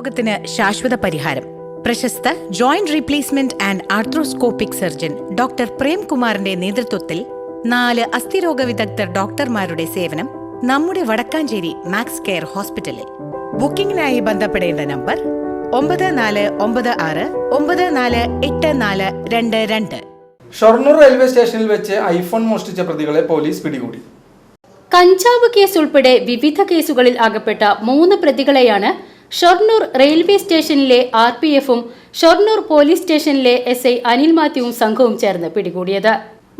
രോഗത്തിന് ശാശ്വത പരിഹാരം. പ്രശസ്ത joint replacement and arthroscopic surgeon doctor പ്രേംകുമാറിന്റെ നേതൃത്വത്തിൽ നാല് അസ്ഥിരോഗ വിദഗ്ധർ ഡോക്ടർമാരുടെ സേവനം നമ്മുടെ വടക്കാഞ്ചേരി മാക്സ് കെയർ ഹോസ്പിറ്റലിൽ. ബുക്കിംഗിനായി ബന്ധപ്പെടേണ്ട നമ്പർ ഒമ്പത് നാല് ഒമ്പത് ആറ് ഒമ്പത് നാല് എട്ട് നാല് രണ്ട് രണ്ട്. ഷൊർണൂർ റെയിൽവേ സ്റ്റേഷനിൽ വെച്ച് ഐഫോൺ മോഷ്ടിച്ച പ്രതികളെ പോലീസ് പിടികൂടി. കഞ്ചാവ് കേസ് ഉൾപ്പെടെ വിവിധ കേസുകളിൽ അകപ്പെട്ട മൂന്ന് പ്രതികളെയാണ് ഷൊർണൂർ റെയിൽവേ സ്റ്റേഷനിലെ ആർ പി എഫും ഷൊർണൂർ പോലീസ് സ്റ്റേഷനിലെ എസ് ഐ അനിൽ മാത്യുവും സംഘവും ചേർന്ന് പിടികൂടിയത്.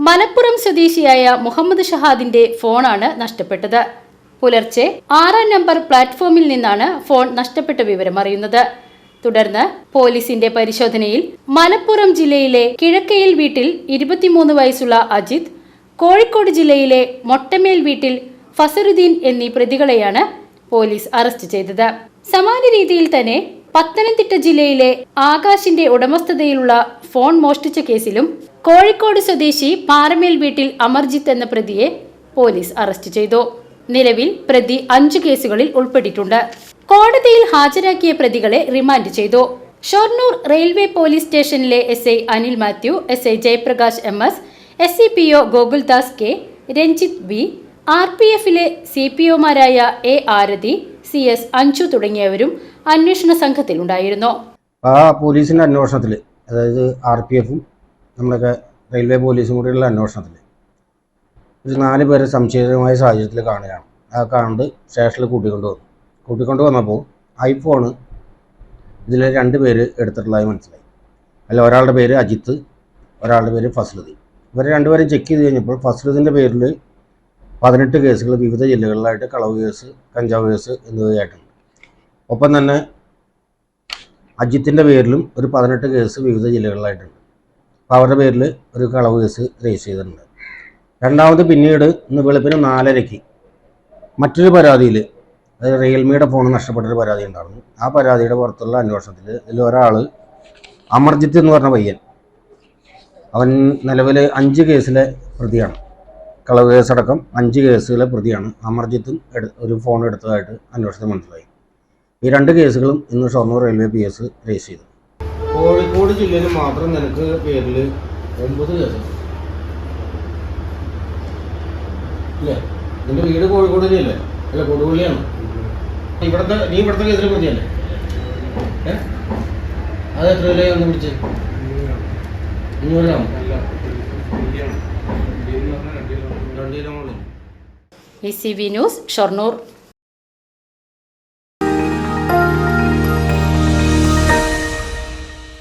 മലപ്പുറം സ്വദേശിയായ മുഹമ്മദ് ഷഹാദിന്റെ ഫോണാണ് നഷ്ടപ്പെട്ടത്. പുലർച്ചെ ആറാം നമ്പർ പ്ലാറ്റ്ഫോമിൽ നിന്നാണ് ഫോൺ നഷ്ടപ്പെട്ട വിവരം അറിയുന്നത്. തുടർന്ന് പോലീസിന്റെ പരിശോധനയിൽ മലപ്പുറം ജില്ലയിലെ കിഴക്കയിൽ വീട്ടിൽ ഇരുപത്തിമൂന്ന് വയസ്സുള്ള അജിത് കോഴിക്കോട് ജില്ലയിലെ മൊട്ടമേൽ വീട്ടിൽ ഫസറുദ്ദീൻ എന്നീ പ്രതികളെയാണ് പോലീസ് അറസ്റ്റ് ചെയ്തത്. സമാന രീതിയിൽ തന്നെ പത്തനംതിട്ട ജില്ലയിലെ ആകാശിന്റെ ഉടമസ്ഥതയിലുള്ള ഫോൺ മോഷ്ടിച്ച കേസിലും കോഴിക്കോട് സ്വദേശി പാറമേൽ വീട്ടിൽ അമർജിത്ത് എന്ന പ്രതിയെ പോലീസ് അറസ്റ്റ് ചെയ്തു. നിലവിൽ പ്രതി അഞ്ചു കേസുകളിൽ ഉൾപ്പെട്ടിട്ടുണ്ട്. കോടതിയിൽ ഹാജരാക്കിയ പ്രതികളെ റിമാൻഡ് ചെയ്തു. ഷൊർണൂർ റെയിൽവേ പോലീസ് സ്റ്റേഷനിലെ S Anil Mathew S Jayaprakash M S S C P O Gokuldas K Ranjith B R P എഫിലെ C P ഒമാരായ A Arathi C S Anju തുടങ്ങിയവരും അന്വേഷണ സംഘത്തിലുണ്ടായിരുന്നു. ആ പോലീസിന്റെ അന്വേഷണത്തിൽ അതായത് ആർ പി എഫും നമ്മളൊക്കെ റെയിൽവേ പോലീസും കൂടിയുള്ള അന്വേഷണത്തിൽ ഒരു നാല് പേരെ സംശയമായ സാഹചര്യത്തിൽ കാണുകയാണ്. ആ കാണുന്നത് സ്റ്റേഷനിൽ കൂട്ടിക്കൊണ്ട് വന്നു. കൂട്ടിക്കൊണ്ട് വന്നപ്പോൾ ഐഫോണ് ഇതിൽ രണ്ട് പേര് എടുത്തിട്ടുള്ളതായി മനസ്സിലായി. അല്ല ഒരാളുടെ പേര് അജിത്ത് ഒരാളുടെ പേര് ഫസ്ലുദ്ദീൻ ഇവരെ രണ്ടുപേരും ചെക്ക് ചെയ്ത് കഴിഞ്ഞപ്പോൾ ഫസ്ലുദ്ദീന്റെ പേരിൽ പതിനെട്ട് കേസുകൾ വിവിധ ജില്ലകളിലായിട്ട് കളവ് കേസ് കഞ്ചാവ് കേസ് എന്നിവയായിട്ടുണ്ട്. ഒപ്പം തന്നെ അജിത്തിന്റെ പേരിലും ഒരു പതിനെട്ട് കേസ് വിവിധ ജില്ലകളിലായിട്ടുണ്ട്. അപ്പോൾ അവരുടെ പേരിൽ ഒരു കളവ് കേസ് രജിസ്റ്റർ ചെയ്തിട്ടുണ്ട്. രണ്ടാമത് പിന്നീട് ഇന്ന് വെളുപ്പിന് നാലരയ്ക്ക് മറ്റൊരു പരാതിയിൽ അതായത് റിയൽമിയുടെ ഫോൺ നഷ്ടപ്പെട്ടൊരു പരാതി ഉണ്ടായിരുന്നു. ആ പരാതിയുടെ പുറത്തുള്ള അന്വേഷണത്തിൽ ഇതിൽ ഒരാൾ അമർജിത്ത് എന്ന് പറഞ്ഞ പയ്യൻ അവൻ നിലവിൽ അഞ്ച് കേസിലെ പ്രതിയാണ്. കളവ് കേസടക്കം അഞ്ച് കേസുകളെ പ്രതിയാണ്. അമർജിത്തും എടു ഒരു ഫോൺ എടുത്തതായിട്ട് അന്വേഷണത്തിൽ മനസ്സിലായി. ഈ രണ്ട് കേസുകളും ഇന്ന് Shoranur railway P S register ചെയ്തു. കോഴിക്കോട് ജില്ലയിൽ മാത്രം നിനക്ക് പേരിൽ ഒമ്പത് കേസ്. ഇല്ലേ? നിന്റെ വീട് കോഴിക്കോട് ജില്ലയല്ലേ അല്ല കൊടുവള്ളിയാണ്. ഇവിടുത്തെ നീ ഇവിടുത്തെ കേസിൽ പ്രതിയല്ലേ? അത് എത്ര വിലയാ ഒന്ന് പിടിച്ച്? അഞ്ഞൂറ് E C V news Shoranur.